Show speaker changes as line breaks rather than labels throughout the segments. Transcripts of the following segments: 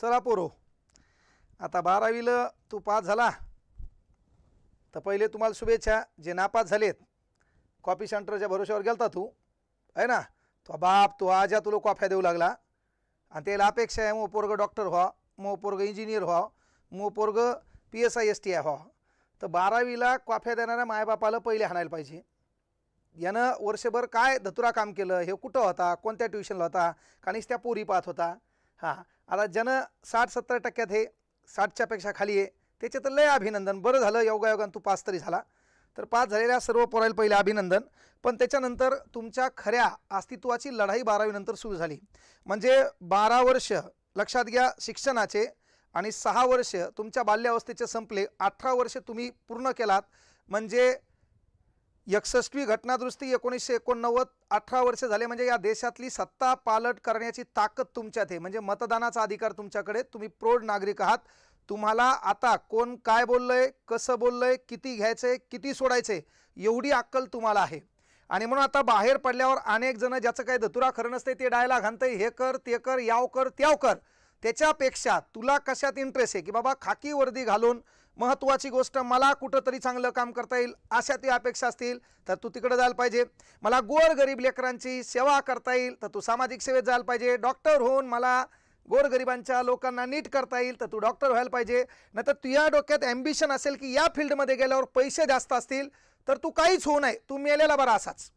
चला पोरो. आता बारावीला तू पास झाला. तर पहिले तुम्हाला शुभेच्छा जे नापास झालेत कॉपी सेंटरच्या भरोश्यावर गेलता तू आहे ना? तो बाप तो आजा तुला कॉफ्या देऊ लागला. आणि त्याला अपेक्षा आहे मो पोरगं डॉक्टर व्हा मो पोरगं इंजिनियर व्हा मो पोरगं P S I S T I व्हा. तर बारावीला कॉफ्या देणाऱ्या मायबापाला पहिले हाणायला पाहिजे. यानं वर्षभर काय धतुरा काम केलं हे कुठं होता कोणत्या ट्युशनला होता काणीच त्या पोरी पाहत होता. हां आता ज्यानं साठ सत्तर टक्क्यात हे साठच्यापेक्षा खाली आहे त्याचे तर लय अभिनंदन. बरं झालं योगायोगानं तू पास तरी झाला. तर पास झालेल्या सर्व पोरायला पहिले अभिनंदन. पण त्याच्यानंतर तुमच्या खऱ्या अस्तित्वाची लढाई बारावीनंतर सुरू झाली. म्हणजे बारा वर्ष लक्षात घ्या शिक्षणाचे आणि सहा वर्ष तुमच्या बाल्यावस्थेचे संपले. अठरा वर्ष तुम्ही पूर्ण केलात. म्हणजे एकसष्टवी घटनादुरुस्ती एकोणीसशे एकोणनव्वद अठरा वर्ष झाले. म्हणजे या देशातली सत्ता पालट करण्याची ताकद तुमच्यात आहे. म्हणजे मतदानाचा अधिकार तुमच्याकडे तुम्ही प्रौढ नागरिक आहात. तुम्हाला आता कोण काय बोललंय कसं बोललंय किती घ्यायचंय किती सोडायचंय एवढी अक्कल तुम्हाला आहे. आणि म्हणून आता बाहेर पडल्यावर अनेक जण ज्याचं काही धतुरा खरं नसते ते डायला घालतंय. हे कर ते कर याव कर त्याव कर. त्याच्यापेक्षा तुला कशात इंटरेस्ट आहे? की बाबा खाकी वर्दी घालून महत्त्वाची गोष्ट मला कुठंतरी चांगलं काम करता येईल अशा ती अपेक्षा असतील तर तू तिकडं जायला पाहिजे. मला गोर गरीब लेकरांची सेवा करता येईल तर तू सामाजिक सेवेत जायला पाहिजे. डॉक्टर होऊन मला गोरगरिबांच्या लोकांना नीट करता येईल तर तू डॉक्टर व्हायला पाहिजे. नाहीतर तुझ्या डोक्यात ॲम्बिशन असेल की या फील्डमध्ये गेल्यावर पैसे जास्त असतील तर तू काहीच होऊ नये. तू मेलेला बरा असाच.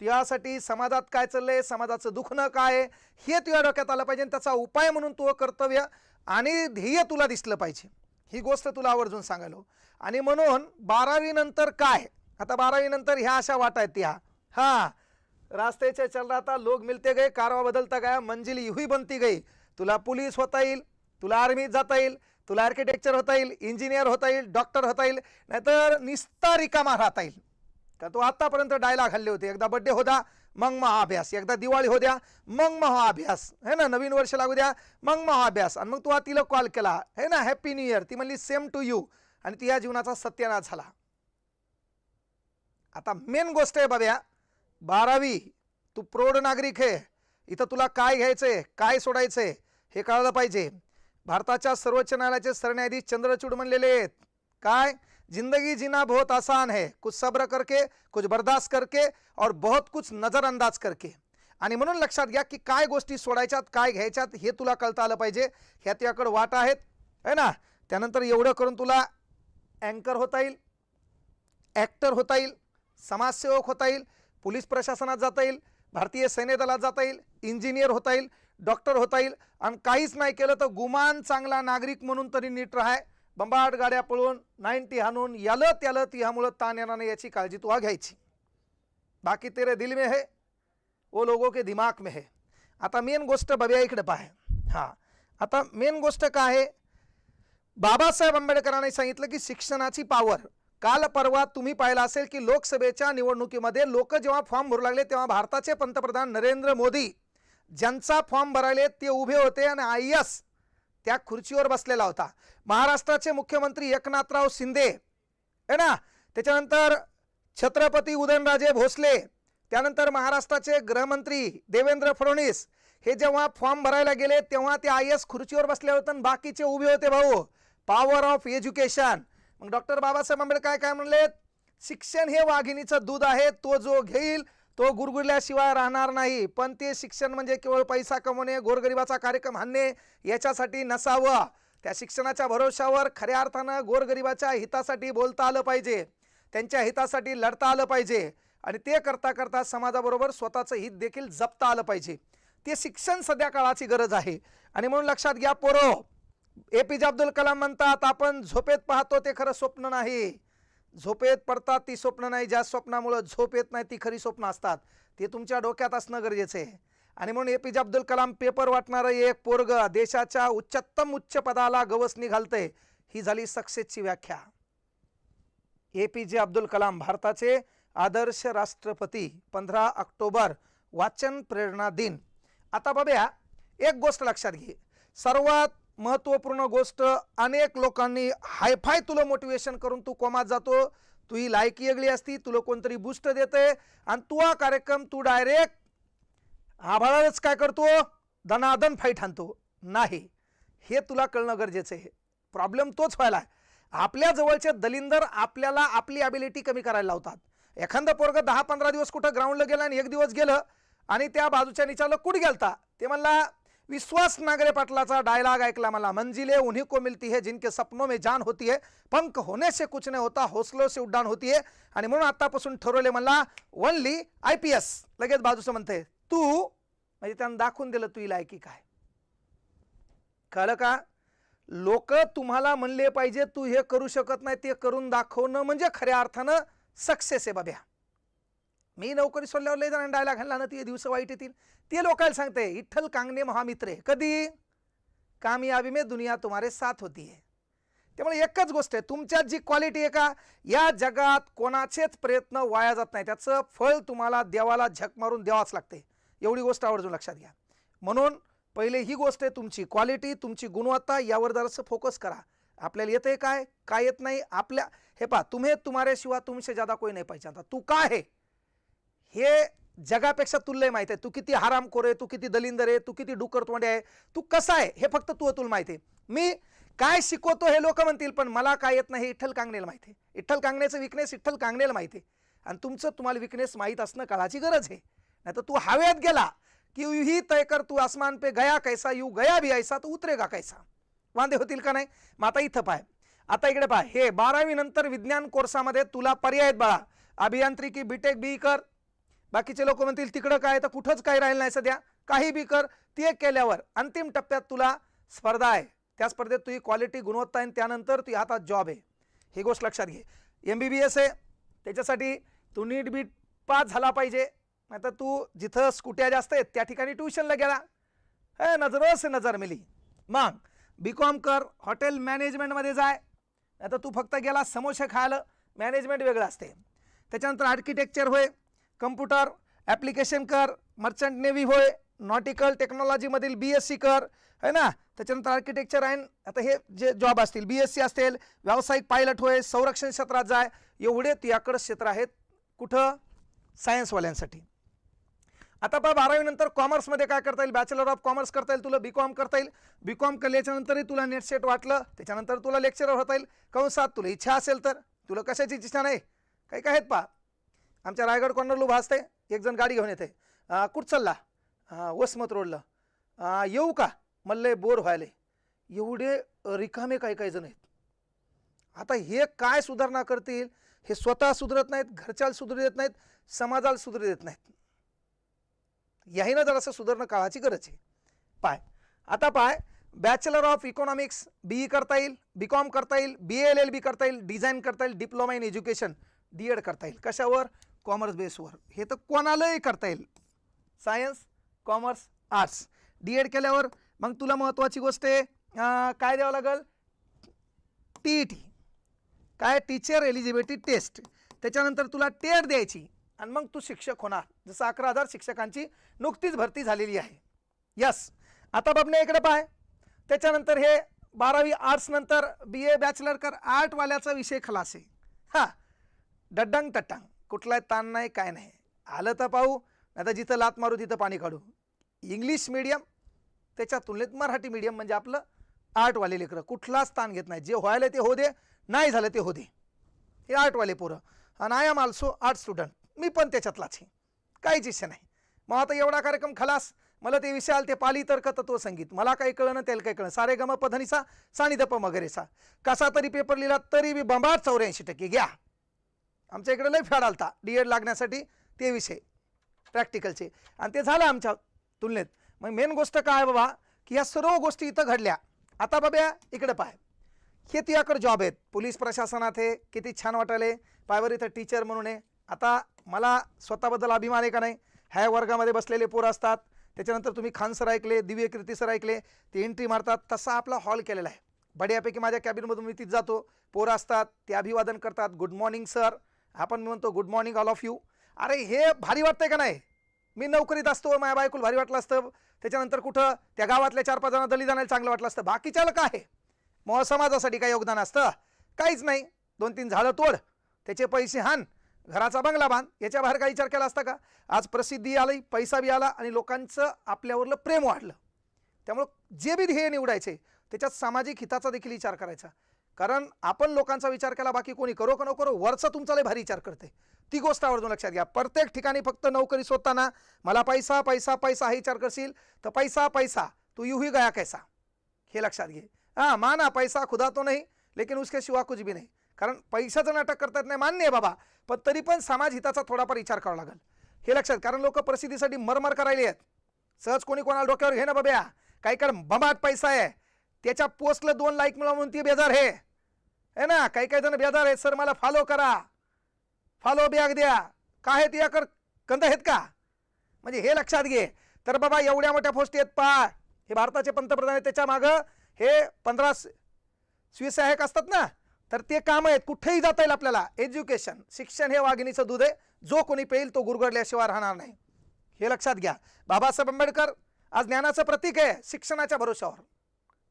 तुझ्यासाठी समाजात काय चाललंय समाजाचं दुखणं काय आहे हे तुझ्या डोक्यात आलं पाहिजे आणि त्याचा उपाय म्हणून तू कर्तव्य आणि ध्येय तुला दिसलं पाहिजे. ही गोष्ट तुला आवर्जून सांगायलो आणि म्हणून बारावीनंतर काय? आता बारावीनंतर ह्या अशा वाटायत आहेत त्या हां रास्ते चल रहा लोग मिलते गए कारवा बदलता गया मंजिल ही बनती गई. तुला पोलीस होता येईल तुला आर्मीत जाता येईल तुला आर्किटेक्चर होता येईल इंजिनियर होता येईल डॉक्टर होता येईल नाहीतर निस्ता रिकामा राहता येईल. का तो आत्तापर्यंत डायलॉग हल्ले होते. एकदा बड्डे होता मग महाअभ्यास. एकदा दिवाळी हो द्या मग महाअभ्यास. है ना? नवीन वर्ष लागू द्या मग महाअभ्यास. आणि मग तू तिला कॉल केला. है ना? हॅपी न्यू इयर ती म्हणली सेम टू यू आणि ती या जीवनाचा सत्यानाश झाला. आता मेन गोष्ट आहे बाब्या बारावी. तू प्रौढ नागरिक आहे. इथं तुला काय घ्यायचंय? काय सोडायचंय? हे कळलं पाहिजे. भारताच्या सर्वोच्च न्यायालयाचे सरन्यायाधीश चंद्रचूड म्हणलेले आहेत. काय? जिंदगी जीना बहुत आसान है। कुछ सब्र करके कुछ बर्दाश्त करके और बहुत कुछ नजरअंदाज करके। आणि म्हणून लक्षात घ्या की काय गोष्टी सोडायच्यात काय घ्यायच्यात हे तुला कळता आलं पाहिजे. ह्या तुझ्याकडं वाट आहेत है ना? त्यानंतर एवढं करून तुला अँकर होता येईल ॲक्टर होता येईल समाजसेवक होता येईल पोलीस प्रशासनात जाता येईल भारतीय सैन्य दलात जाता येईल इंजिनियर होता येईल डॉक्टर होता येईल. आणि काहीच नाही केलं तर गुमान चांगला नागरिक म्हणून तरी नीट राहाय. बंबाट गाड्या पळून नाईन्टी हाणून यालं त्यालं ती ह्यामुळं ताण येणार नाही याची काळजी तुवा घ्यायची. बाकी तेरे दिल में है वो लोगों के दिमाग में है. आता मेन गोष्ट बघ्या इकडे पाहे हां आता मेन गोष्ट काय आहे? बाबासाहेब आंबेडकरांनी सांगितलं की शिक्षणाची पावर काल परवा तुम्ही पाहिलं असेल की लोकसभेच्या निवडणुकीमध्ये लोक जेव्हा फॉर्म भरू लागले तेव्हा भारताचे पंतप्रधान नरेंद्र मोदी ज्यांचा फॉर्म भरायले ते उभे होते आणि आय एस त्या खुर्चीवर बसलेला होता. महाराष्ट्राचे मुख्यमंत्री एकनाथराव शिंदे आहे ना? त्याच्यानंतर छत्रपती उदयनराजे भोसले त्यानंतर महाराष्ट्राचे गृहमंत्री देवेंद्र फडणवीस. हे जेव्हा फॉर्म भरायला गेले तेव्हा ते आय एस खुर्चीवर बसले होते आणि बाकीचे उभे होते भाऊ. पॉवर ऑफ एज्युकेशन मग डॉक्टर बाबासाहेब आंबेडकर काय काय म्हणले शिक्षण हे वाघिणीचं दूध आहे तो जो घेईल तो गुरगुरल्याशिवाय राहणार नाही. पण ते शिक्षण म्हणजे केवळ पैसा कमवणे गोरगरिबाचा कार्यक्रम आणणे याच्यासाठी नसावं. त्या शिक्षणाच्या भरोशावर खऱ्या अर्थानं गोरगरिबाच्या हितासाठी बोलता आलं पाहिजे. त्यांच्या हितासाठी लढता आलं पाहिजे. आणि ते करता करता समाजाबरोबर स्वतःचं हित देखील जपता आलं पाहिजे. ते शिक्षण सध्या काळाची गरज आहे. आणि म्हणून लक्षात घ्या पोरो. ए पी जे अब्दुल कलाम म्हणतात आपण झोपेत पाहतो ते खरं स्वप्न नाही. झोपेत पडतात ती स्वप्न नाही. ज्या स्वप्नामुळं झोप येत नाही ती खरी स्वप्न असतात. ते तुमच्या डोक्यात असणं गरजेचं आहे. आणि म्हणून ए पी जे अब्दुल कलाम पेपर वाटणारं एक पोरग देशाच्या उच्चतम उच्च पदाला गवस निघालतंय ही झाली सक्सेसची व्याख्या. ए पी जे अब्दुल कलाम भारताचे आदर्श राष्ट्रपती पंधरा ऑक्टोबर वाचन प्रेरणा दिन. आता बाब्या एक गोष्ट लक्षात घे. सर्वात महत्त्वपूर्ण गोष्ट अनेक लोकांनी हायफाय तुला मोटिवेशन करून तू कोमात जातो. तू ही लायकी वेगळी असती तुला कोणतरी बूस्ट देते आणि तू हा कार्यक्रम तू डायरेक्ट आभाळालाच काय करतो? दनादन फाईट आणतो नाही. हे तुला कळणं गरजेचं आहे. प्रॉब्लेम तोच व्हायला आहे. आपल्या जवळचे दलिंदर आपल्याला आपली ॲबिलिटी कमी करायला लावतात. एखादं पोरगं दहा पंधरा दिवस कुठं ग्राउंडला गेलं आणि एक दिवस गेलं आणि त्या बाजूच्या निचारलं कुठे गेलता? ते म्हणला विश्वास नागरे पाटलाचा डायलॉग ऐकला मला. मंजिले उन्हीं को मिलती है जिनके सपनों में जान होती है. पंख होने से कुछ नहीं होता हौसलों से उड्डाण होती है. आणि म्हणून आतापासून ठरवले मला ओनली आय पी एस लगेच बाजूचं म्हणते तू म्हणजे त्यानं दाखवून दिलं तू लायकी काय? कळलं का? लोक तुम्हाला म्हणले पाहिजे तू हे करू शकत नाही ते करून दाखवणं म्हणजे खऱ्या अर्थानं सक्सेस आहे बाब्या. मी नोकरी सोडल्यावर लय जणांना डायलॉग घालला ना ते दिवस वाईट येतील. ते लोकांना सांगते इठ्ठल कांगणे महामित्र आहे कधी? कामयाबी मे दुनिया तुम्हारे साथ होती आहे त्यामुळे एकच गोष्ट आहे तुमच्यात जी क्वालिटी आहे का या जगात कोणाचेच प्रयत्न वाया जात नाही. त्याचं फळ तुम्हाला देवाला झक मारून द्यावाच लागते. एवढी गोष्ट आवर्जून लक्षात घ्या. म्हणून पहिले ही गोष्ट आहे तुमची क्वालिटी तुमची गुणवत्ता यावर जरासं फोकस करा. आपल्याला येतंय काय? काय येत नाही? आपल्या हे पहा तुम्ही तुम्हारे शिवाय तुमसे ज्यादा कोई नाही आता तू काय आहे? हे जगापेक्षा तुला लय माहिती आहे. तू किती हरामखोर आहे तू किती दलिंदर आहे तू किती डुकर तोंडे आहे तू कसा आहे हे फक्त तू तुला माहिती आहे. मी काय शिकवतो हे लोक म्हणतील पण मला काय येत नाही इठ्ठल कांगणेला माहिती आहे. इठ्ठल कांगण्याचं विकनेस इठ्ठल कांगणेला माहिती आहे. आणि तुमचं तुम्हाला विकनेस माहीत असणं काळाची गरज आहे. नाही तर तू हवेत गेला की ही तय कर तू आसमान पे गया कैसा यू गया भी ऐसा तू उतरेगा कैसा. वांदे होतील का नाही? मग आता इथं पाय. आता इकडे पाय. हे बारावी नंतर विज्ञान कोर्सामध्ये तुला पर्याय आहेत बाळा. अभियांत्रिकी बीटेक बी कर. बाकीचे लोक म्हणतील तिकडं काय तर कुठंच काही राहिलं नाही सध्या. काही बी कर. ते केल्यावर अंतिम टप्प्यात तुला स्पर्धा आहे. त्या स्पर्धेत तुझी क्वालिटी गुणवत्ता आहे त्यानंतर तुझ्या हातात जॉब आहे. ही गोष्ट लक्षात घे. एम बी बी एस आहे. त्याच्यासाठी तू नीट बीट पास झाला पाहिजे. नाहीतर तू जिथं स्कुट्या जास्त आहेत त्या ठिकाणी ट्युशनला गेला. हे नजर नजर मिली. मग बी कॉम कर हॉटेल मॅनेजमेंटमध्ये जाय. नाहीतर तू फक्त गेला समोसे खायला. मॅनेजमेंट वेगळं असते. त्याच्यानंतर आर्किटेक्चर होय. कम्प्युटर ॲप्लिकेशन कर मर्चंट नेव्ही होय नॉटिकल टेक्नॉलॉजीमधील बी एस सी कर है ना? त्याच्यानंतर आर्किटेक्चर आहे आता हे जे जॉब असतील बी एस सी असतील व्यावसायिक पायलट होय संरक्षण क्षेत्रात जाय एवढे तुझ्याकडं क्षेत्र आहेत कुठं? सायन्सवाल्यांसाठी. आता पहा बारावीनंतर कॉमर्समध्ये काय करता येईल? बॅचलर ऑफ कॉमर्स करता येईल तुला बी कॉम करता येईल. बी कॉम केल्याच्यानंतरही तुला नेट सेट वाटलं त्याच्यानंतर तुला लेक्चरर होता येईल. कंसात तुला इच्छा असेल तर तुला कशाची इच्छा नाही? काही काय आहेत पहा. आमच्या रायगड कॉर्नरला उभा असते एक जण गाडी घेऊन येते कुठ कुठं चालला? वसमत रोडला येऊ का? मल्ले बोर व्हायले एवढे रिकामे काही काही जण आहेत. आता हे काय सुधारणा करतील? हे स्वतः सुधरत नाहीत घरच्याला सुधरू देत नाहीत समाजाला सुधरू देत नाहीत. याहीनं जरासं सुधारणं काळाची गरज आहे. पाय. आता पाय bachelor of economics B E करता येईल बी कॉम करता येईल बी एल एल बी करता येईल डिझाईन करता येईल diploma in education D Ed करता येईल. कशावर? कॉमर्स बेसवर हे तर कोणालाही करता येईल. Science commerce arts D Ed केल्यावर मग तुला महत्त्वाची गोष्ट आहे काय द्यावं लागेल? टी ई टी काय? टीचर एलिजिबिलिटी टेस्ट त्याच्यानंतर तुला टेट द्यायची. आणि मग तू शिक्षक होणार. जसं अकरा हजार शिक्षकांची नुकतीच भरती झालेली आहे. यस आता बाबने इकडे पाय. त्याच्यानंतर हे बारावी आर्ट्स नंतर बी ए बॅचलर कर. आर्टवाल्याचा विषय खलास आहे. हां. डड्डंग टट्टांग कुठलाही ताण नाही काय नाही. आलं तर पाहू आता जिथं लात मारू तिथं पाणी काढू. इंग्लिश मिडियम त्याच्या तुलनेत मराठी मिडियम म्हणजे आपलं आर्टवाले लेकरं. कुठलाच ताण घेत नाही. जे व्हायला ते हो दे नाही झालं ते हो दे. हे आर्टवाले पोरं. आणि I am also art student मी पण त्याच्यातलाच आहे. काहीच इच्छा नाही. मग आता एवढा कार्यक्रम खलास. मला ते विषय आले ते पाली तर्क तत्व संगीत. मला काही कळलं त्याला काही कळणं. सारे गम पधनीसा सानी मगरेसा कसा तरी पेपर लिहिला तरी बी बंबाट चौऱ्याऐंशी टक्के. घ्या. आमच्या इकडे लय फॅड आलता. डी एड लागण्यासाठी ते विषय प्रॅक्टिकलचे आणि ते झालं आमच्या तुलनेत. मग मेन गोष्ट काय आहे बाबा? की ह्या सर्व गोष्टी इथं घडल्या. आता बाब्या इकडे पाय. हे तुझ्याकडे जॉब आहेत. पोलीस प्रशासनात हे किती छान वाटायले. पायवर इथं टीचर म्हणून आहे. आता मला स्वतःबद्दल अभिमान आहे का नाही? ह्या वर्गामध्ये बसलेले पोरं असतात. त्याच्यानंतर तुम्ही खान सर ऐकले दिव्य कीर्ती सर ऐकले. ते एंट्री मारतात. तसा आपला हॉल केलेला आहे. बड्यापैकी माझ्या कॅबिनमधून मी तिथं जातो. पोरं असतात. ते अभिवादन करतात. गुड मॉर्निंग सर आपण म्हणतो good morning all of you अरे हे भारी वाटतंय का नाही? मी नोकरीत असतो माझ्या बायकोला भारी वाटलं असतं. त्याच्यानंतर कुठं? त्या गावातल्या चार पाच जणांना दलितांना चांगलं वाटलं असतं. बाकीच्याला काय आहे. मग समाजासाठी काय योगदान असतं? काहीच नाही. दोन तीन झाडं तोड. त्याचे पैसे हान. घराचा बंगला बांध. याच्या बाहेर काही विचार केला असता का? आज प्रसिद्धी आली पैसा बी आला आणि लोकांचं आपल्यावरलं प्रेम वाढलं. त्यामुळं जे बी ध्येय निवडायचे त्याच्यात सामाजिक हिताचा देखील विचार करायचा. कारण आपण लोकांचा विचार केला बाकी कोणी करो का नको करो वरचं तुमचा लय भारी विचार करते. ती गोष्ट आवर्जून लक्षात घ्या. प्रत्येक ठिकाणी फक्त नोकरी शोधताना मला पैसा पैसा पैसा हा विचार करशील तर पैसा पैसा तू युही गया कैसा? हे लक्षात घे. हां माना पैसा खुदा तो नाही लेकिन उसके शिवा कुछ भी नाही. कारण पैशाचं नाटक करता येत नाही मान्य आहे बाबा पण तरी पण समाज हिताचा थोडाफार विचार करावा लागेल. हे लक्षात कारण लोक प्रसिद्धीसाठी मरमर करायले आहेत सहज कोणी कोणाला डोक्यावर घे ना बाब्या. काही काय बमाट पैसा आहे. त्याच्या पोस्टला दोन लाईक मिळवा म्हणून ती बेजार हे है ना? काही काही जण बेजार आहेत. सर मला फॉलो करा. फॉलो बॅग द्या. काय आहेत याकर कंद आहेत का? म्हणजे हे लक्षात घे. तर बाबा एवढ्या मोठ्या पोस्टी आहेत पा हे भारताचे पंतप्रधान आहेत. त्याच्या मागं हे पंधरा स्वीसहायक असतात ना? तर ते काम आहेत. कुठेही जाता येईल आपल्याला. एज्युकेशन शिक्षण हे वाघिणीचं दूध आहे. जो कोणी पेईल तो गुरगडल्याशिवाय राहणार नाही. हे लक्षात घ्या. बाबासाहेब आंबेडकर आज ज्ञानाचं प्रतीक आहे. शिक्षणाच्या भरोश्यावर.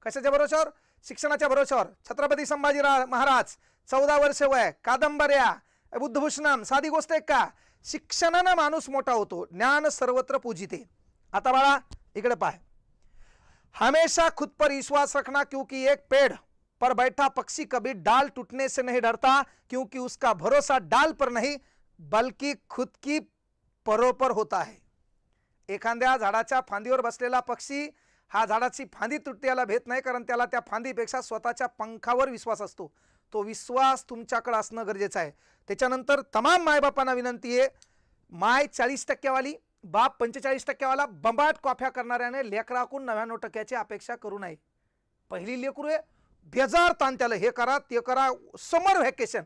कशाच्या भरोशावर शिक्षणाच्या भरोशावर छत्रपती संभाजीराव महाराज चौदा वर्ष वय कादंबऱ्या बुद्धभूषणम साधी गोष्ट आहे का? शिक्षणानं माणूस मोठा होतो. ज्ञान सर्वत्र पूजिते. आता बाळा इकडे पाय हमेशा खुद पर विश्वास रखना क्योंकि एक पेड़ पर बैठा पक्षी कभी डाल टूटने से नहीं डरता क्योंकि उसका भरोसा डाल पर नहीं बल्कि खुद की परों पर होता है। एखाद्या झाडाच्या फांदीवर बसलेला पक्षी हा झाडाची फांदी तुटते भेत भेट नाही कारण त्याला त्या फांदीपेक्षा स्वतःच्या पंखावर विश्वास असतो. तो विश्वास तुमच्याकडे असणं गरजेचं आहे. त्याच्यानंतर तमाम मायबापांना विनंती आहे माय चाळीस टक्क्यावाली बाप पंचेचाळीस टक्क्यावाला बंबाट कॉफ्या करणाऱ्याने लेकराकून नव्याण्णव टक्क्याची अपेक्षा करू नये. पहिली लेकरू आहे बेजार ताण त्याला हे करा ते करा समर व्हॅकेशन.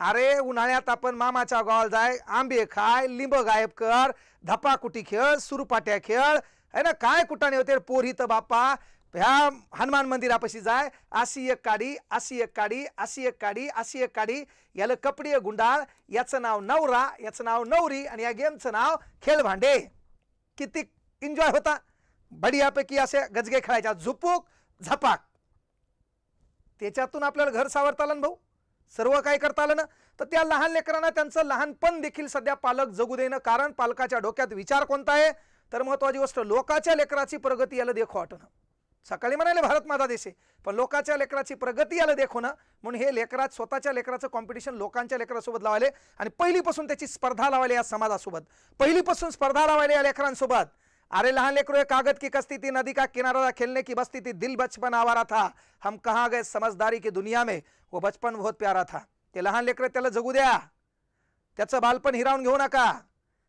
अरे उन्हाळ्यात आपण मामाच्या गावाला जाय आंबे खाय लिंब गायब कर धपाकुटी खेळ सुरपाट्या खेळ है ना? काय कुठाने होते पोरीत बाप्पा. ह्या हनुमान मंदिरापाशी जाय. अशी एक काडी अशी एक काडी अशी एक काडी अशी एक काडी. याला कपडे गुंडाळ याचं नाव नवरा याचं नाव नवरी आणि या गेमचं नाव खेळ भांडे किती एन्जॉय होता. बढियापैकी असे गजगे खेळायच्या झुपूक झपाक. त्याच्यातून आपल्याला घर सावरता आलं ना भाऊ. सर्व काय करता आलं ना. तर त्या लहान लेकरांना त्यांचं लहानपण देखील सध्या पालक जगू देणं कारण पालकाच्या डोक्यात विचार कोणता आहे? तर महत्त्वाची गोष्ट लोकाच्या लेकराची प्रगती याला देखो वाटणं सकाळी म्हणाले भारत माझा देश आहे पण लोकाच्या लेकराची प्रगती याला देखो ना. म्हणून हे लेकरात स्वतःच्या लेकराचं कॉम्पिटिशन लोकांच्या लेकरासोबत लावायले आणि पहिलीपासून त्याची स्पर्धा लावायला या समाजासोबत. पहिलीपासून स्पर्धा लावायला या लेकरांसोबत. अरे लहान लेकरो हे कागद की कस्ती थी नदी का किनारा खेळणे खेलने की बस्ती थी दिल बचपन आवारा था. हम कहाँ गए समझदारी की दुनिया में? वो बचपन बहुत प्यारा था. ते लहान लेकरं त्याला जगू द्या. त्याचं बालपण हिरावून घेऊ नका.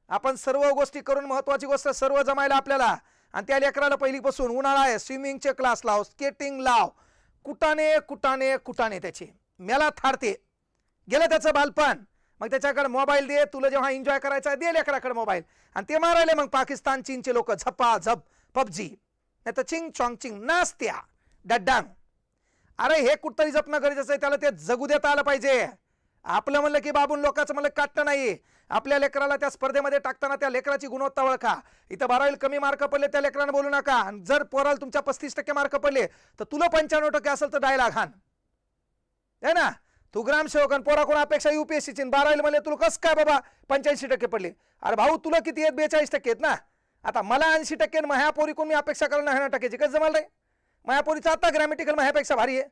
आपण सर्व गोष्टी करून महत्त्वाची गोष्ट सर्व जमायला आपल्याला. आणि त्या लेकराला पहिलीपासून उन्हाळा आहे स्विमिंगचे क्लास लाव स्केटिंग लाव. कुटाने कुटाने कुटाने त्याचे. मेला थाडते. गेलं त्याचं बालपण. मग त्याच्याकडे मोबाईल दे तुला जेव्हा एन्जॉय करायचा आहे, दे लेकराकडे मोबाईल. आणि ते मारायले मग पाकिस्तान चीनचे लोक झपा झप पबजी. नाही तर चिंग चॉंग चिंग नाचत्या डड्डांग. अरे हे कुठतरी जपणं गरजेचं आहे त्याला ते जगू देता आलं पाहिजे. आपलं म्हणलं की बाबून लोकांचं म्हणलं काटतं नाही आपल्या लेकराला त्या स्पर्धेमध्ये टाकताना त्या लेकराची गुणवत्ता ओळखा. इथं बारावीला कमी मार्क पडले त्या लेकरांना बोलू नका. जर पोराला तुमच्या पस्तीस टक्के मार्क पडले तर तुला पंच्याण्णव टक्के असेल तर डायला घाण. आहे ना? तू ग्रामसेवक आणि पोरा कोण अपेक्षा युपीएससीची बारावीला म्हणले तुला कसं काय बाबा पंच्याऐंशी टक्के पडले? अरे भाऊ तुला किती आहेत? बेचाळीस टक्के आहेत ना? आता मला ऐंशी टक्के आणि माझ्या पोरी कोण मी अपेक्षा करणं नव्याण्णव टक्क्याची? कसं जमाल रे? माझ्या आता ग्रॅमॅटिकल महापेक्षा भारी आहे.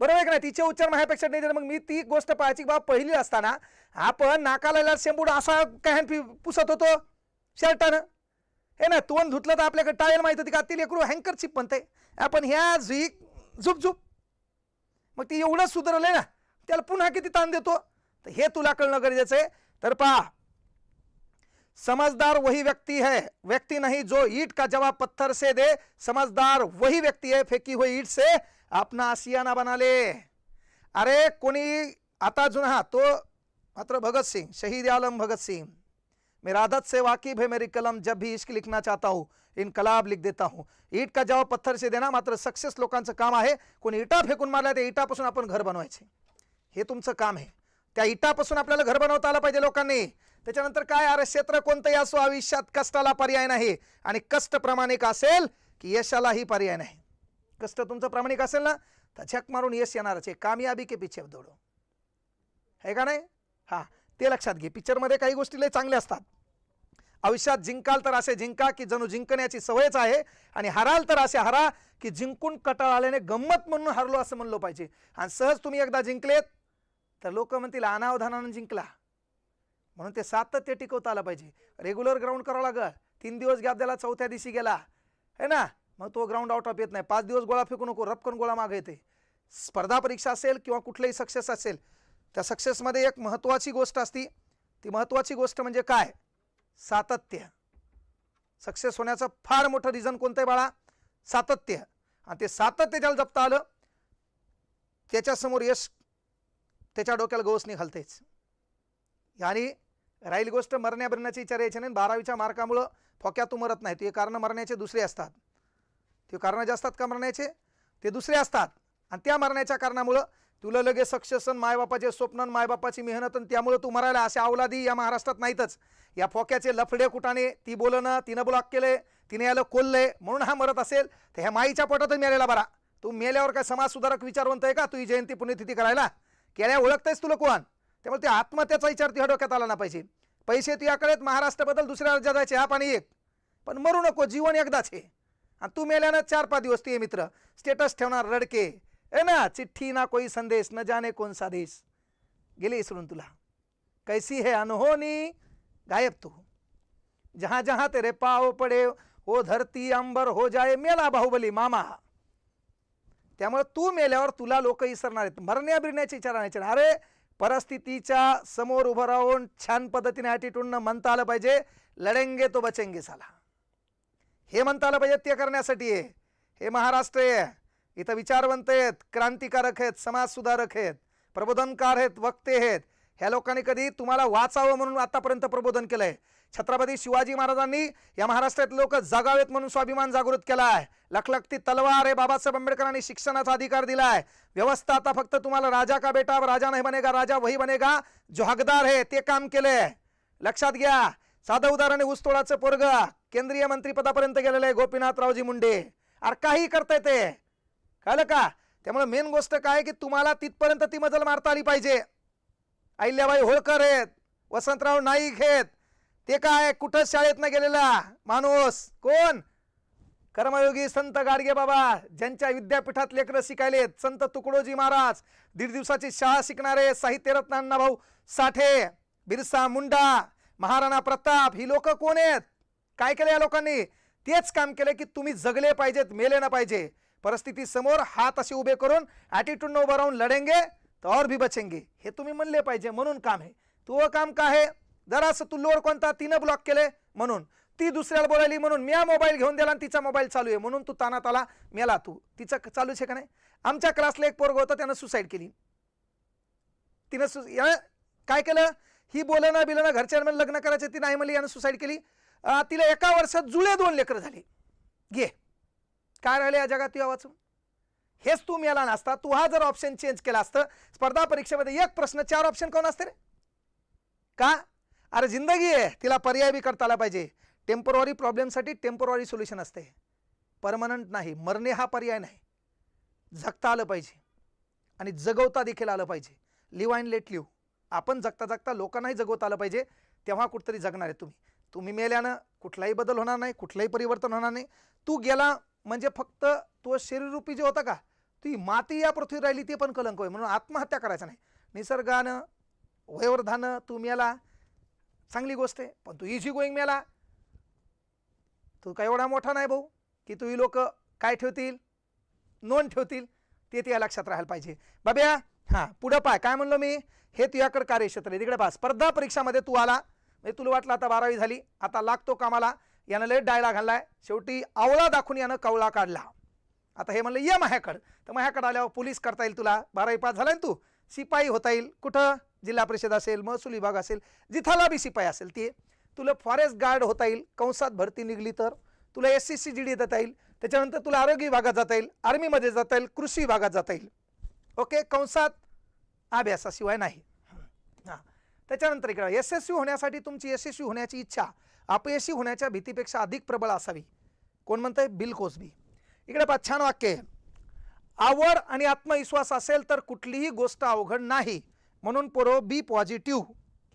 बरोबर आहे का नाही? तिचे उच्चार माझ्यापेक्षा नाही तर मग मी ती गोष्ट पाहायची बाब बाबा पहिली असताना आपण नाकाला शेंबूड असा काय पुसत होतो शर्टानं. हे ना तोंड धुतलं तर आपल्याकडे टाळेल माहीत होती का? ती लेकरू हँकर चिप म्हणते. आपण ह्या झुई झुप झुप. मग ती एवढं सुधारलंय ना त्याला पुन्हा किती ताण देतो? तर हे तुला कळणं गरजेचं आहे. तर पहा समझदार वही व्यक्ति है। व्यक्ति नहीं, जो ईट का जवाब पत्थर से दे, समझदार वही व्यक्ति है, फेकी हुई ईट से। अपना आसियाना बना ले। अरे कोणी आता जुना हा तो मात्र भगत सिंह, शहीद आलम भगत सिंह। मेरा आदत से वाकिफ है मेरी कलम, जब भी इश्क लिखना चाहता हूँ, इनकलाब लिख देता हूँ। ईट का जवाब पत्थर से देना मात्र सक्सेस लोकांचं काम आहे। कोणी इटा फेकून मारल्या त्या इटापासून आपण घर बनवायचे। हे तुमचं काम आहे। त्या इटापासून आपल्याला घर बनवता आलं पाहिजे लोकांनी. त्याच्यानंतर काय अरे क्षेत्र कोणतंही असो? आयुष्यात कष्टाला पर्याय नाही. आणि कष्ट प्रामाणिक असेल की यशालाही पर्याय नाही. कष्ट तुमचं प्रामाणिक असेल ना तर झक मारून यश येणारच आहे. कामयाबी के पिछे दौडो. है का नाही? हा. ते लक्षात घे. पिक्चरमध्ये काही गोष्टी लय चांगल्या असतात. आयुष्यात जिंकाल तर असे जिंका की जणू जिंकण्याची सवयच आहे. आणि हराल तर असे हरा की जिंकून कटाळ आल्याने गंमत म्हणून हरलो असं म्हणलं पाहिजे. आणि सहज तुम्ही एकदा जिंकलेत तर लोक म्हणतील अनावधानानं जिंकला. म्हणून ते सातत्य टिकवता आलं पाहिजे. रेग्युलर ग्राउंड करावं लागल. तीन दिवस गॅप द्याला चौथ्या दिवशी गेला. है ना? मग तो ग्राउंड आउट ऑफ येत नाही. पाच दिवस गोळा फेकू नको. रपकन गोळा मागे येते. स्पर्धा परीक्षा असेल किंवा कुठलंही सक्सेस असेल त्या सक्सेसमध्ये एक महत्त्वाची गोष्ट असती. ती महत्त्वाची गोष्ट म्हणजे काय? सातत्य. सक्सेस होण्याचं फार मोठं रिझन कोणतं आहे बाळा? सातत्य. आणि ते सातत्य ज्याला जपता आलं त्याच्यासमोर यश त्याच्या डोक्याला गोस निघालतेच. आणि राहील गोष्ट मरण्या बिरण्याची विचार यायची नाही बारावीच्या मार्कामुळं फोक्यात तू मरत नाही ते कारण मरण्याचे दुसरे असतात. ते कारणं जे असतात का मरण्याचे? ते दुसरे असतात. आणि त्या मरण्याच्या कारणामुळं तुला लगेच सक्सेसन मायबापाचे स्वप्न मायबापाची मेहनत आणि त्यामुळे तू मरायला असे अवलादी या महाराष्ट्रात नाहीतच. या फोक्याचे लफडे कुटाने ती बोलणं तिनं ब्लॉक केले तिने याला कोल्लंय म्हणून हा मरत असेल तर ह्या माईच्या पोटातच मेलेला बरा. तू मेल्यावर काय समाजसुधारक विचारवंत आहे का? तुझी जयंती पुण्यतिथी करायला? केल्या ओळखतेस तुला कोण? त्यामुळे ते आत्महत्याचा विचार तुझ्या डोक्यात आला ना पाहिजे पैसे तुझ्याकडे महाराष्ट्राबद्दल दुसऱ्या राज्यात जायचे हा पाणी एक. पण मरू नको जीवन एकदाच आहे आणि तू मेल्यानं चार पाच दिवस ते मित्र. स्टेटस ठेवणार रडके. ए ना चिठ्ठी ना कोई संदेश न जाने कोण सा गेली गेले इसरून तुला. कैसी है अनहोनी? गायब तू. जहां जहां तेरे पाव पडे हो धरती अंबर हो जाए मेला बाहुबली मामा. त्यामुळे तू मेल्यावर तुला लोक विसरणार आहेत. मरण्या बिरण्याची विचार राहण्याची नाही. अरे परिस्थितीच्या समोर उभं राहून छान पद्धतीने ॲटिट्यूडनं म्हणता आलं पाहिजे. लढेंगे तो बचेंगे साला. हे म्हणता आलं पाहिजे ते करण्यासाठी. आहे हे महाराष्ट्र आहे. इथं विचारवंत आहेत क्रांतिकारक आहेत समाज सुधारक आहेत प्रबोधनकार आहेत वक्ते आहेत. ह्या लोकांनी कधी तुम्हाला वाचावं म्हणून आतापर्यंत प्रबोधन केलंय. छत्रपती शिवाजी महाराजांनी या महाराष्ट्रात लोक जगावेत म्हणून स्वाभिमान जागृत केला आहे लखलखती तलवार हे बाबासाहेब आंबेडकरांनी शिक्षणाचा अधिकार दिलाय. व्यवस्था आता फक्त तुम्हाला राजा का बेटा राजा नाही बनेगा राजा वही बनेगा. जो हकदार आहे ते काम केलंय. लक्षात घ्या. साधं उदाहरण ऊसतोडाचं पोरग. केंद्रीय मंत्रीपदापर्यंत गेलेलं आहे गोपीनाथरावजी मुंडे. अरे काही करताय ते. कळलं का? त्यामुळे मेन गोष्ट काय की तुम्हाला तिथपर्यंत ती मजल मारता आली पाहिजे. अहिल्याबाई होळकर आहेत वसंतराव नाईक आहेत. ते काय कुठं शाळेत न गेलेला माणूस? कोण? कर्मयोगी संत गाडगे बाबा ज्यांच्या विद्यापीठात लेकरं शिकायलेत संत तुकडोजी महाराज दीड दिवसाची शाळा शिकणारे साहित्यरत्न अण्णाभाऊ साठे बिरसा मुंडा महाराणा प्रताप ही लोक कोण आहेत? काय केलं या लोकांनी? तेच काम केलं की तुम्ही जगले पाहिजेत मेले ना पाहिजे. परिस्थिती समोर हात असे उभे करून ॲटिट्यूडनं उभं राहून लढेंगे. तर और भी बचेंगे। हे तुम्ही म्हणले पाहिजे म्हणून काम आहे. तू काम का आहे? जरासं तू लोड कोणता? तिनं ब्लॉक केले म्हणून. ती दुसऱ्याला बोलायली म्हणून मी मोबाईल घेऊन दिला आणि तिचा मोबाईल चालू आहे. म्हणून तू तानात आला मेला तू. तिचं चालूच आहे का नाही? आमच्या क्लासला एक पोरग होतं त्यानं सुसाईड केली. तिनं सु या- काय केलं? ही बोलणं बिलणं घरच्यांमध्ये लग्न करायचं ती नाही म्हणली यानं सुसाईड केली. तिला एका वर्षात जुळे दोन लेकरं झाली. घे. काय राहिले या जगात तुझ्या वाचून? हेच तू मिळाला नसता. तू हा जर ऑप्शन चेंज केला असतं स्पर्धा परीक्षेमध्ये एक प्रश्न चार ऑप्शन कोण असते रे का? अरे जिंदगी आहे तिला पर्याय बी करता आला पाहिजे. टेंपररी प्रॉब्लेमसाठी टेंपररी सोल्युशन असते. परमनंट नाही मरणे हा पर्याय नाही. जगता आलं पाहिजे. आणि जगवता देखील आलं पाहिजे. लिव्ह अँड लेट लिव्ह आपण जगता जगता लोकांनाही जगवता आलं पाहिजे तेव्हा कुठतरी जगणार आहे तुम्ही. तुम्ही मेल्यानं कुठलाही बदल होणार नाही कुठलंही परिवर्तन होणार नाही. तू गेला म्हणजे फक्त तो शरीररूपी जे होता का ती माती या पृथ्वीवर राहिली ते पण कलंक होय. म्हणून आत्महत्या करायचं नाही. निसर्गानं वयोवर्धानं तू मेला. चांगली गोष्ट आहे पण तू इझी गोईंग मेला. तू काय एवढा मोठा नाही भाऊ की तू ही लोक काय ठेवतील? नोंद ठेवतील? ते त्या लक्षात राहायला पाहिजे. बाब्या हां पुढं पाय. काय म्हणलो मी? हे तुझ्याकडे कार्यक्षेत्र आहे. तिकडे पहा. स्पर्धा परीक्षामध्ये तू आला. म्हणजे तुला वाटलं आता बारावी झाली. आता लागतो कामाला. यानं लय डायला घाललाय. शेवटी आवळा दाखवून यानं कवळा काढला. आता हे म्हणलं ये माझ्याकडं तर माझ्याकडं आल्यावर पोलीस करता येईल तुला. बारावी पास झाला ना तू? शिपाई होता येईल. कुठं? जिल्हा परिषद असेल महसूल विभाग असेल. जिथाला बी शिपाई असेल ते. तुला फॉरेस्ट गार्ड होता येईल. कंसात भरती निघली तर. तुला S C C G D देता येईल. त्याच्यानंतर तुला आरोग्य विभागात जाता येईल. आर्मीमध्ये जाता येईल. कृषी विभागात जाता येईल. ओके? कंसात अभ्यासाशिवाय नाही. हां. त्याच्यानंतर इकडं यशस्वी होण्यासाठी तुमची यशस्वी होण्याची इच्छा. अपयशी होण्याच्या भीतीपेक्षा अधिक प्रबळ असावी. कोण म्हणतंय? Bill Cosby. इकडे पहा छान वाक्य आहे. आवड आणि आत्मविश्वास असेल तर कुठलीही गोष्ट अवघड नाही. म्हणून पोरो बी पॉझिटिव्ह.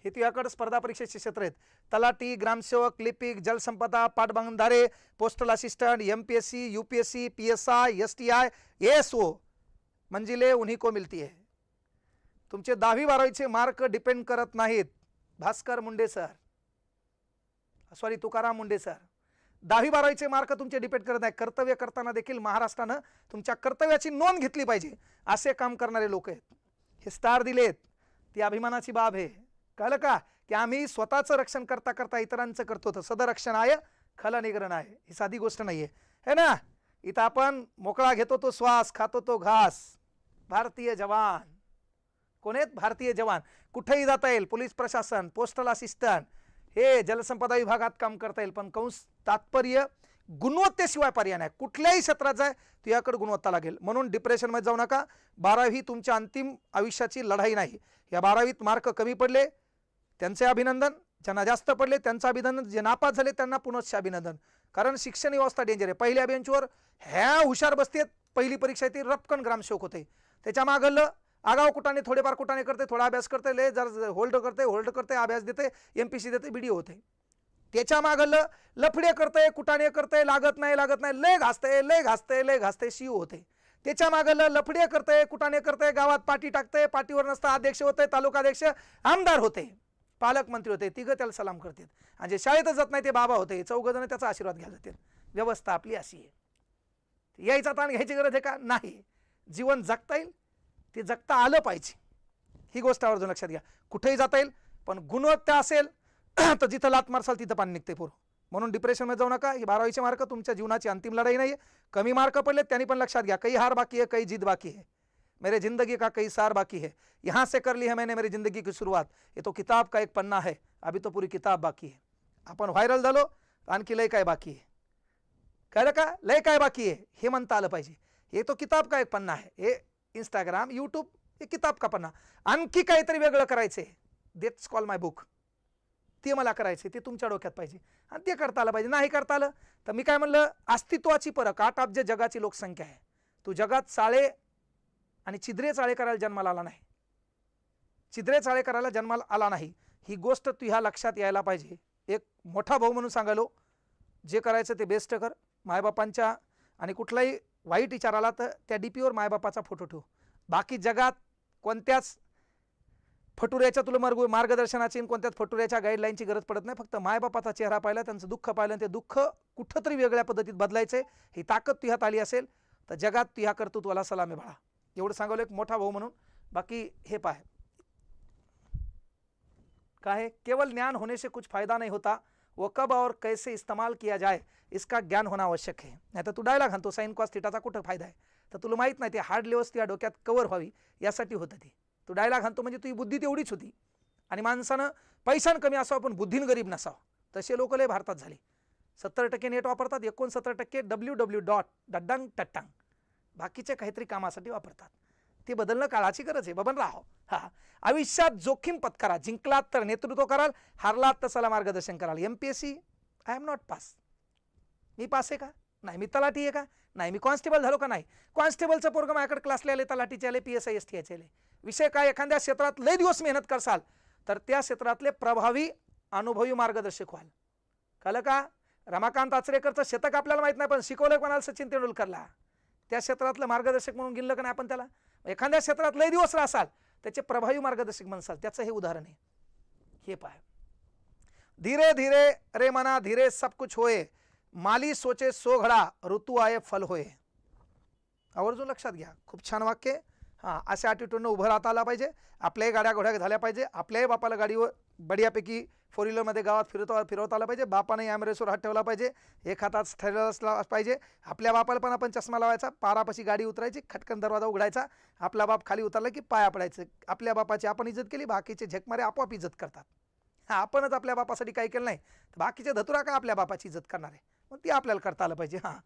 हे तुझ्याकडे स्पर्धा परीक्षेचे क्षेत्र आहेत. तलाटी ग्रामसेवक लिपिक जलसंपदा पाटबंधारे postal assistant M P S C U P S C P S I S T I A S मंजिले उन्ही को मिलती आहे तुमचे दहावी बारावीचे मार्क डिपेंड करत नाहीत. Bhaskar Munde sir. Sorry Tukaram Munde sir. दहावी बारावीचे मार्क तुमचे डिपेंड करत नाही. कर्तव्य करताना देखील महाराष्ट्रानं तुमच्या कर्तव्याची नोंद घेतली पाहिजे असे काम करणारे लोक आहेत. हे स्टार दिलेत. ती अभिमानाची बाब आहे. कळलं का? की आम्ही स्वतःचं रक्षण करता करता इतरांचं करतो तर सदरक्षण आहे खलनिग्रहण आहे. ही साधी गोष्ट नाही आहे है ना? इथं आपण मोकळा घेतो तो श्वास खातो तो घास. भारतीय जवान. कोण आहेत? भारतीय जवान. कुठेही जाता येईल. पोलीस प्रशासन पोस्टल असिस्टंट हे जलसंपदा विभागात काम करता येईल पण कंस तात्पर्य गुणवत्तेशिवाय पर्याय नाही. कुठल्याही क्षेत्रात जाय तुझ्याकडे गुणवत्ता लागेल. म्हणून डिप्रेशनमध्ये जाऊ नका. बारावी तुमच्या अंतिम आयुष्याची लढाई नाही. या बारावीत मार्क कमी पडले त्यांचे अभिनंदन. ज्यांना जास्त पडले त्यांचं अभिनंदन. जे नापास झाले त्यांना पुनश्च अभिनंदन. कारण शिक्षण व्यवस्था डेंजर आहे. पहिल्या बेंचवर ह्या हुशार बसतेत पहिली परीक्षा ती रपकन ग्रामसेवक होते. त्याच्या मागलं आगाव कुटाने थोडेफार कुटाने करते थोडा अभ्यास करते ले जर होल्ड करते होल्ड करते अभ्यास देते एम पी सी देते बीडीओ होते. त्याच्या मागलं लफडे करते कुटाने करते लागत नाही लागत नाही लय घासते लय घासते लय घासते शिव होते. त्याच्या मागलं लफडे करते कुटाने करते गावात पाठी टाकते पाठीवर नसता अध्यक्ष होते तालुकाध्यक्ष आमदार होते पालकमंत्री होते तिघं त्याला सलाम करतात. आणि जे शाळेतच जात नाही ते बाबा होते चौघजण त्याचा आशीर्वाद घ्यायला जातात. व्यवस्था आपली अशी आहे. यायचा ताण घ्यायची गरज आहे का? नाही. जीवन जगता येईल ते जगता आलं पाहिजे. ही गोष्ट आवर्जून लक्षात घ्या. कुठेही जाता येईल पण गुणवत्ता असेल तर जिथं लात मारसाल तिथं पाणी निघते पोरं म्हणून डिप्रेशनमध्ये जाऊ नका. ही बारावीचे मार्क तुमच्या जीवनाची अंतिम लढाई नाही आहे कमी मार्क पडले त्यांनी पण लक्षात घ्या. काही हार बाकी आहे कई जीत बाकी आहे. मेरे ज़िंदगी का कई सार बाकी है? यहाँ से कर ली है मैंने मेरी ज़िंदगी की शुरुआत. ये तो किताब का एक पन्ना है. अभी तो पूरी किताब बाकी है. आपण व्हायरल झालो आणखी लय काय बाकी आहे कळलं का? लय काय बाकी आहे हे म्हणता आलं पाहिजे. हे तो किताब का एक पन्ना आहे हे इंस्टाग्राम यूट्यूब हे किताब का पन्ना आणखी काहीतरी वेगळं करायचं आहे देट्स कॉल माय बुक ते मला करायचे ते तुमच्या डोक्यात पाहिजे. आणि ते करता आलं पाहिजे. नाही करता आलं तर मी काय म्हणलं अस्तित्वाची परक आठ अब्ज जगाची लोकसंख्या आहे. तू जगात चाळे आणि छिद्रे चाळे करायला जन्माला आला नाही. छिद्रे चाळे करायला जन्माला आला नाही. ही गोष्ट तू ह्या लक्षात यायला पाहिजे. एक मोठा भाऊ म्हणून सांगालो जे करायचं ते बेस्ट कर. मायबापांच्या आणि कुठलाही वाईट विचार आला तर त्या डी पीवर मायबापाचा फोटो ठेव. बाकी जगात कोणत्याच फटुऱ्याच्या तुला मार्ग मार्गदर्शनाची कोणत्याच फटुऱ्याच्या गाईडलाईनची गरज पडत नाही. फक्त मायबापाचा चेहरा पाहिला त्यांचं दुःख पाहिलं ते दुःख कुठंतरी वेगळ्या पद्धतीत बदलायचं. आहे ही ताकद तुह्यात आली असेल तर जगात तुझ्या कर्तृत्वाला सलामी बाळा. एवढं सांगावलं एक मोठा भाऊ म्हणून. बाकी हे पाय. काय? है केवल ज्ञान होने से कुछ फायदा नहीं होता. वो कब और कैसे इस्तेमाल किया जाए इसका ज्ञान होणं आवश्यक आहे. नाही तर तू डायलॉग घालतो साईन कॉस थिटाचा कुठं फायदा आहे? तर तुला माहीत नाही ते हार्ड लेवल्स तुझ्या डोक्यात कवर व्हावी यासाठी होतं ते. तू डायलॉग घालतो म्हणजे तुझी बुद्धी तेवढीच होती. आणि माणसानं पैशान कमी असावं पण बुद्धीन गरीब नसावं. तसे लोक लय भारतात झाले. सत्तर टक्के नेट वापरतात एकोणसत्तर टक्के डब्ल्यू डब्ल्यू डॉट डड्डांग टट्टांग. बाकीच्या काहीतरी कामासाठी वापरतात. ते बदलणं काळाची गरज आहे. बबन राहो. हा आयुष्यात जोखीम पत्करा जिंकलात तर नेतृत्व कराल हारलात तर मार्गदर्शन कराल. M P S C I am not pass मी पास आहे का? नाही मी तलाठी आहे का? नाही मी कॉन्स्टेबल झालो का नाही? कॉन्स्टेबलचं पोरगं माझ्याकडे क्लासला आले तलाठीचे आले P S I S T आले. विषय काय? एखाद्या क्षेत्रात लय दिवस मेहनत करसाल तर त्या क्षेत्रातले प्रभावी अनुभवी मार्गदर्शक व्हाल. कळलं का? रमाकांत आचरेकरचं शतक आपल्याला माहीत नाही पण शिकवलं कोणाला? सचिन तेंडुलकरला. त्या क्षेत्रातलं मार्गदर्शक म्हणून गिनलं का नाही आपण त्याला? एखाद्या क्षेत्रात लय दिवस राहसाल त्याचे प्रभावी मार्गदर्शक म्हणसाल त्याचं हे उदाहरण आहे. हे पाय धीरे धीरे रे मना धीरे सब कुछ होय माली सोचे सो घडा ऋतू आहे फल होय. आवर्जून लक्षात घ्या. खूप छान वाक्य. हां अशा ॲटिट्यूडनं उभं राहता आला पाहिजे. आपल्याही गाड्या घोड्या झाल्या पाहिजे. आपल्याही बापाला गाडीवर बढियापैकी फोर व्हीलरमध्ये गावात फिरवता फिरवता आला पाहिजे. बापाने ॲम्बरेसवर हात ठेवला पाहिजे. एक हातात ठेवला असला पाहिजे. आपल्या बापाला पण आपण चष्मा लावायचा. पारापाशी गाडी उतरायची. खटकन दरवाजा उघडायचा. आपला बाप खाली उतरला की पाया पडायचं. आपल्या बापाची आपण इज्जत केली बाकीचे झेकमारे आपोआप इज्जत करतात. हा आपणच आपल्या बापासाठी काही केलं नाही. तर बाकीचे धतुरा का आपल्या बापाची इज्जत करणार? आहे मग ती आपल्याला करता आलं पाहिजे. हां.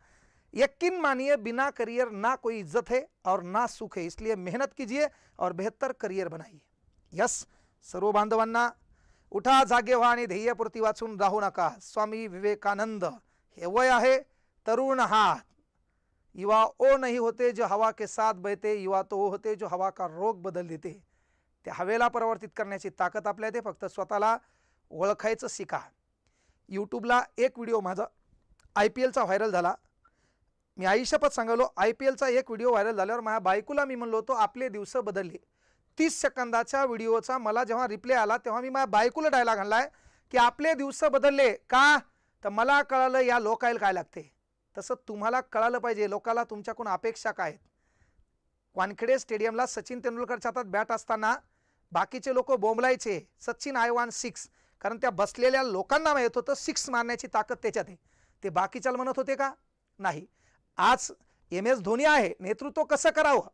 यकीन मानिए बिना करियर ना कोई इज्जत है और ना सुख है. इसलिए मेहनत कीजिए और बेहतर करियर बनाइए. यस सर्व बांधवांना उठा जागे व्हा आणि ध्येयपूर्ती वाचून राहू नका. स्वामी विवेकानंद हे वय आहे तरुण हात युवा ओ नहीं होते जो हवा के साथ बहते युवा तो ओ होते जो हवा का रोग बदल देते. ते हवेला परिवर्तित करण्याची ताकद आपल्या येते फक्त स्वतःला ओळखायचं शिका. यूट्यूबला एक व्हिडिओ माझा आय पी एलचा व्हायरल झाला. मी आयुष्यपत सांगालो आय पी एलचा एक व्हिडिओ व्हायरल झाल्यावर माझ्या बायकोला मी म्हणलो होतो आपले दिवस बदलले. तीस सेकंदाच्या व्हिडिओचा मला जेव्हा रिप्ले आला तेव्हा मी माझ्या बायकोला डायलॉग आहे की आपले दिवस बदलले. का? तर मला कळालं या लोकायला काय लागते. तसं तुम्हाला कळालं पाहिजे लोकाला तुमच्याकडून अपेक्षा काय आहेत? वानखेडे स्टेडियमला सचिन तेंडुलकरच्या हातात बॅट असताना बाकीचे लोक बोंबलायचे सचिन आय वान सिक्स. कारण त्या बसलेल्या लोकांना माहीत होतं सिक्स मारण्याची ताकद त्याच्यात आहे. ते बाकीच्याला म्हणत होते का? नाही. आज एम एस धोनी आहे नेतृत्व कसं करावं?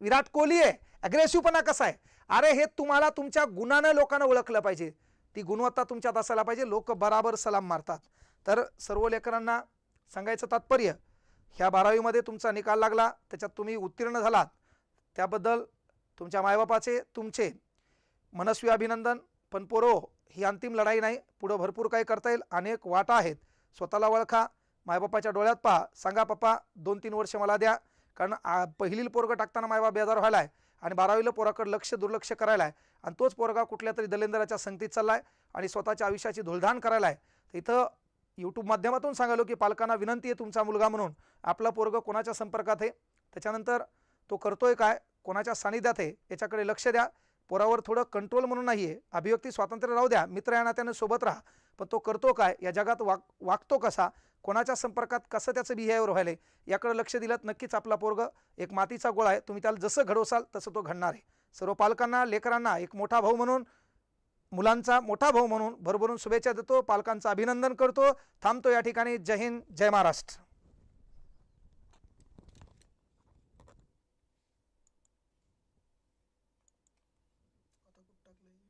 विराट कोहली आहे अग्रेसिव्हपणा कसा आहे? अरे हे तुम्हाला तुमच्या गुणानं लोकांना ओळखलं पाहिजे. ती गुणवत्ता तुमच्यात असायला पाहिजे. लोक बराबर सलाम मारतात. तर सर्व लेकरांना सांगायचं तात्पर्य ह्या बारावीमध्ये तुमचा निकाल लागला त्याच्यात तुम्ही उत्तीर्ण झालात. त्याबद्दल तुमच्या मायबापाचे तुमचे मनस्वी अभिनंदन. पण पोरो ही अंतिम लढाई नाही. पुढं भरपूर काही करता येईल. अनेक वाटा आहेत. स्वतःला ओळखा मायबापाच्या डोळ्यात पहा. सांगा पप्पा दोन तीन वर्ष मला द्या. कारण आ, पहिलील पोरगं टाकताना मायबाप बेजार व्हायला आहे आणि बारावीला पोराकडे लक्ष दुर्लक्ष करायला आहे आणि तोच पोरगा कुठल्या तरी दलेंदराच्या संगतीत चालला आहे आणि स्वतःच्या आयुष्याची धुळधाण करायला आहे तर इथं यूट्यूब माध्यमातून सांगालो की पालकांना विनंती आहे तुमचा मुलगा म्हणून. आपला पोरग कोणाच्या संपर्कात आहे? त्याच्यानंतर तो करतोय काय? कोणाच्या सानिध्यात आहे? याच्याकडे लक्ष द्या. पोरावर थोडं कंट्रोल म्हणून नाही आहे अभिव्यक्ती स्वातंत्र्य राहू द्या. मित्र या नात्यानं सोबत राहा. पण तो करतो काय? या जगात वाग वागतो कसा? कोणाच्या संपर्कात कसं त्याचं बिहेवियर व्हायला याकडे लक्ष दिलं नक्कीच आपला पोरग. एक मातीचा गोळा आहे. तुम्ही त्याला जसं घडवसाल तसं तो घडणार आहे. सर्व पालकांना लेकरांना एक मोठा भाऊ म्हणून मुलांचा मोठा भाऊ म्हणून भरभरून शुभेच्छा देतो. पालकांचं अभिनंदन करतो. थांबतो या ठिकाणी. जय हिंद जय महाराष्ट्र.